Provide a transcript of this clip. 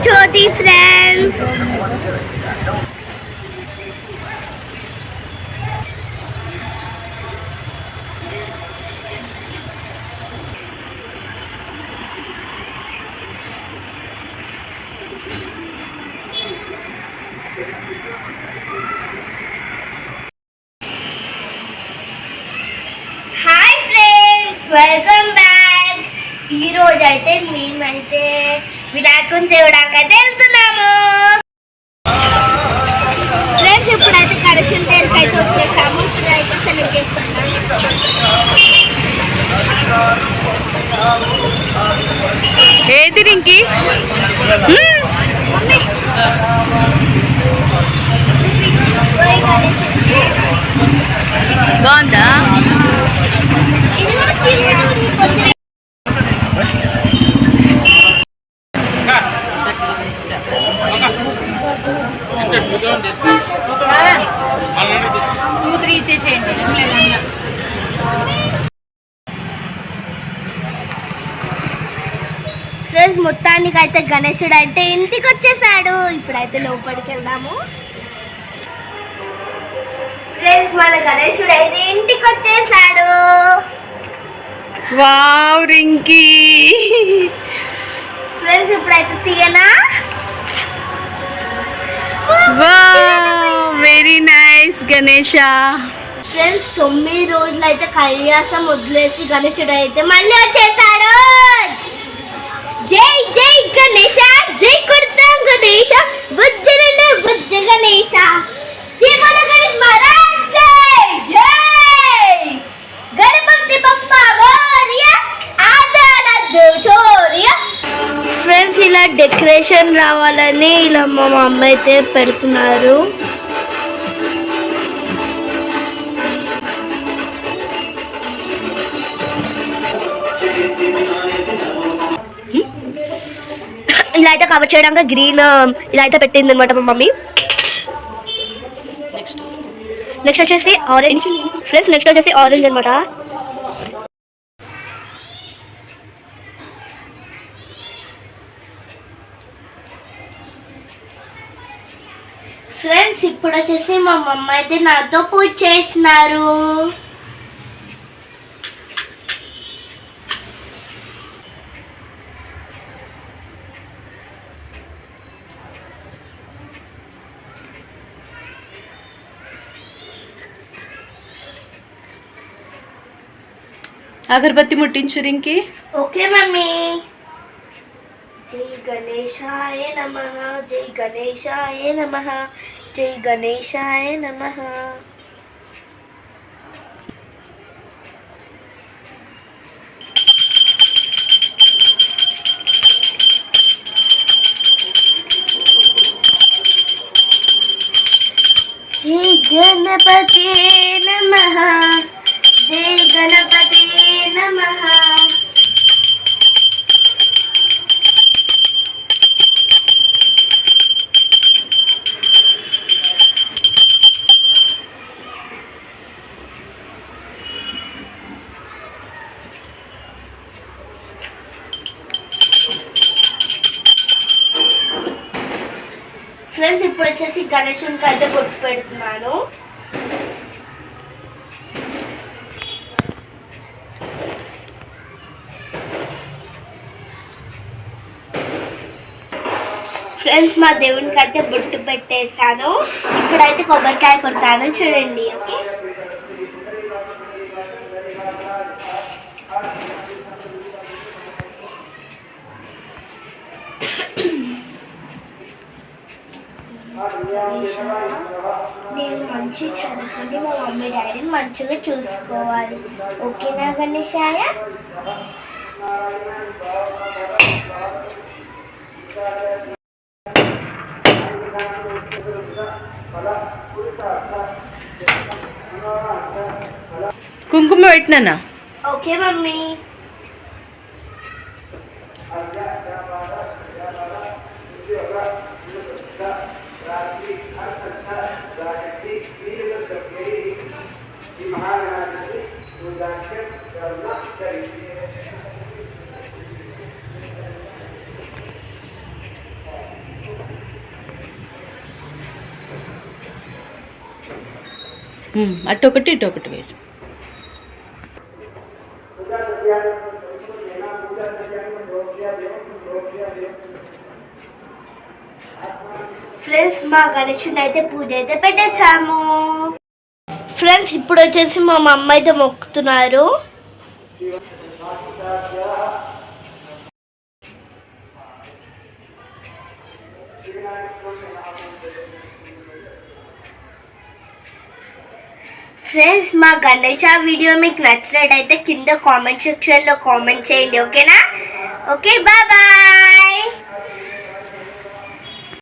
Chavithi friends hi friends welcome back ఈ రోజు అయితే మేమైతే వినాయకుని తేవడానికి అయితే వెళ్తున్నాము. ఫ్రెండ్స్ ఇప్పుడైతే కరెక్షన్ టైర్కి అయితే వచ్చేసాము ఇప్పుడైతే సెలెక్ట్ చేసుకున్నాము ఏది రింకి? బాగుందా? టూ త్రీ ఇచ్చేసేయండి లేదన్నా ఫ్రెండ్స్ మొత్తానికి అయితే గణేశుడు అయితే ఇంటికి వచ్చేసాడు ఇప్పుడైతే లోపలికి వెళ్దాము ఫ్రెండ్స్ మన గణేశుడు అయితే ఇంటికి వచ్చేసాడు వావ్ రింకీ. ఫ్రెండ్స్ ఇప్పుడైతే తీయనా? వెరీ నైస్ గణేష ఫ్రెండ్స్ తొమ్మిది రోజులు అయితే కైలాసం వదిలేసి గణేశుడు అయితే మళ్ళీ వచ్చేసాడు జై జై గణేశ జై కుర్తాం గణేశ బుజ్జన బుజ్జ గణేశ జై మన గణేష్ మహారాజ్ కి జై గణపతి బప్ప మోరియా ఆదరదు చోరియా ఫ్రెండ్స్ ఇలా డెకరేషన్ రావాలని ఇలా మా మమ్మ అయితే పెడుతున్నారు. ఇలా అయితే కవర్ చేయడానికి గ్రీన్ ఇలా అయితే పెట్టింది అనమాట మా మమ్మీ. నెక్స్ట్ వచ్చేసి ఆరెంజ్ ఫ్రెండ్స్ నెక్స్ట్ వచ్చేసి ఆరెంజ్ అనమాట ఫ్రెండ్స్ ఇప్పుడు వచ్చేసి మా మమ్మ అయితే నాతో పూజ చేస్తున్నారు. అగరబత్తి ముట్టించు రింకి ఓకే మమ్మీ. जय गणेशाय नमः जय गणेशाय नमः जय गणेशाय नमः। जय गणपते नमः। ఫ్రెండ్స్ ఇప్పుడు వచ్చేసి గణేశునికి అయితే బొట్టు పెడుతున్నాను ఫ్రెండ్స్ మా దేవునికి అయితే బొట్టు పెట్టేశాను ఇప్పుడైతే కొబ్బరికాయ కొడతాను. చూడండి ఓకే? మంచి చదువుకుని మా మమ్మీ డాడీని మంచిగా చూసుకోవాలి. ఓకేనా గణేశాయ? కుంకుమ పెట్టినా ఓకే మమ్మీ. అటు ఒకటి ఇటు ఒకటి వేరు ఫ్రెండ్స్ మా గణేశుని అయితే పూజ అయితే పెట్టేశాము. ఫ్రెండ్స్ ఇప్పుడు వచ్చేసి మా మమ్మ అయితే మొక్కుతున్నారు. ఫ్రెండ్స్ మా గణేష వీడియో మీకు నచ్చినట్టయితే కింద కామెంట్ సెక్షన్లో కామెంట్ చేయండి ఓకేనా? Okay bye bye.